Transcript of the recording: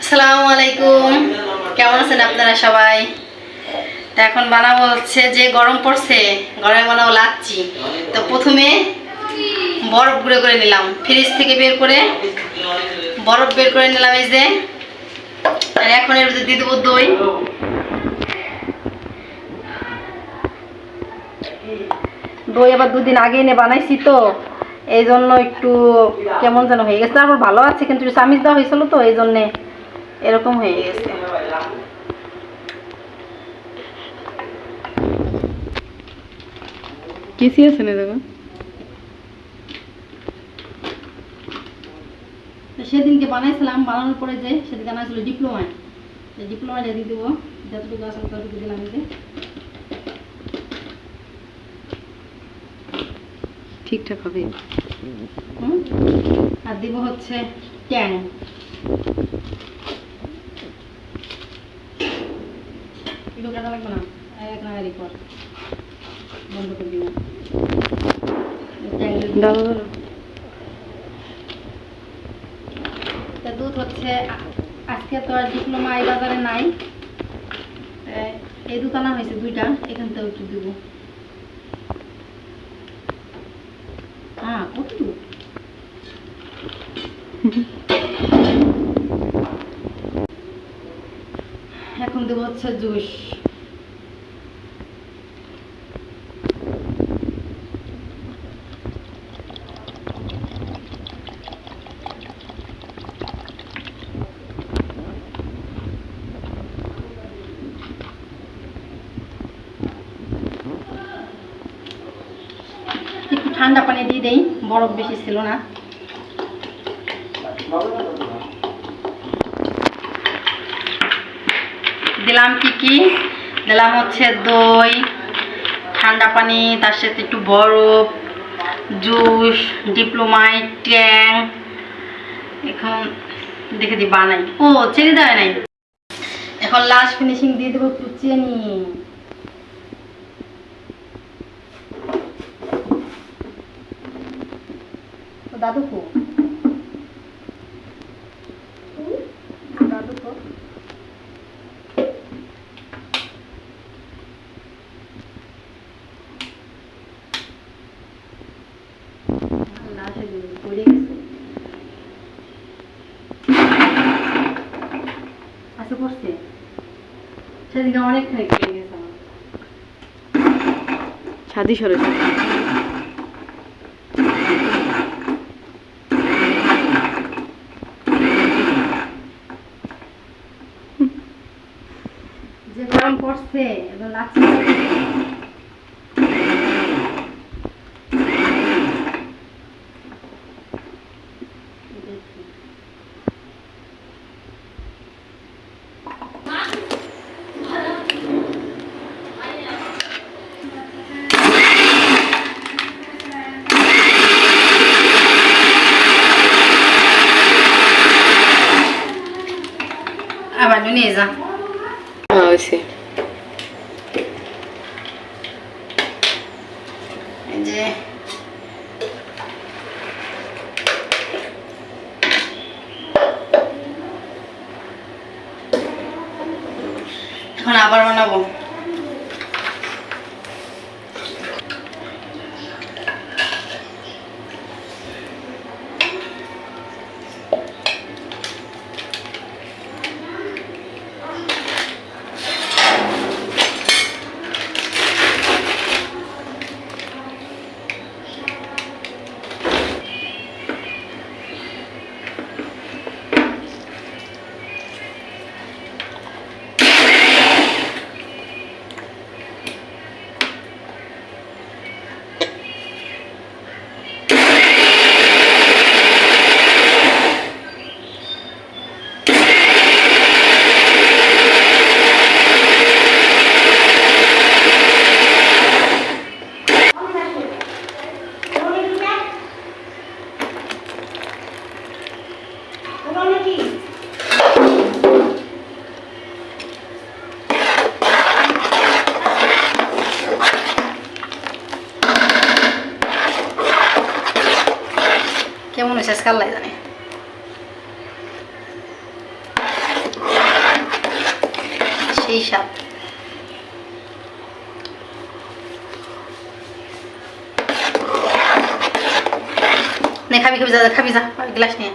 আসসালামু আলাইকুম। কেমন আছেন আপনারা সবাই? তা এখন বানাবো হচ্ছে যে গরম পড়ছে, গরমে বানাবো লাচ্ছি। তো প্রথমে বরফ গুঁড়ো করে নিলাম। ফ্রিজ থেকে বের করে বরফ বের করে নিলাম এই যে। আর এখন এর দিয়ে দেবো দই। দই আবার দুদিন আগে এনে বানাইছি তো। এই জন্য একটু কেমন যেন হয়ে গেছে। তারপর ভালো আছে কিন্তু চামিচ দেওয়া হয়েছিল তো এই জন্যে এরকম হয়ে গেছে। কিসি আছে না দেখো সেদিনকে বানাইছিলাম বানানোর পরে যে সেদিনকে বানাইছিল ডিপ্লোমায় ডিপ্লোমায় দিয়ে দিব যতটুকু আসলে ততটুকু দিলাম এই যে ঠিকঠাক হবে। আর দিব হচ্ছে ট্যাং। এগুলো কাটা লাগবে না। এক নাগারি পর বন্ধ করে দিব। ট্যাং দিব। দাও দাও তা দুধ হচ্ছে আজকে তো আর ডিপ্লোমা এই বাজারে নাই। এই দুধ আনা হয়েছে দুইটা এখান থেকে একটু দিব। হ্যাঁ কত দুধ এখন দেবো হচ্ছে জুস একটু ঠান্ডা পানি দিয়ে দেই, বরফ বেশি ছিল না। দিলাম কি কি? দিলাম হচ্ছে দই, ঠান্ডা পানি, তার সাথে একটু বরফ, জুস ডিপ্লোমাই ট্যাং। এখন দেখে দি বানাই। ও, চেরি দেয় নাই। এখন লাস্ট ফিনিশিং দিয়ে দেবো একটু চিনি। তো দাদু কো দাদু কো লাশে দিয়ে গেছে। আচ্ছা পড়ছে। সেদিকে অনেকখানি পড়ে গেছে আমার। ছাদি সরে যাও। যে গরম পড়ছে এবং লাগছে আবার নিয়ে যা হ্যাঁ হয়েছে এই যে এখন আবার বানাবো। মেসেজ কাল্লাই জানে সেই সাপ নে খাবি খাবি যা খাবি যা গ্লাস নিয়ে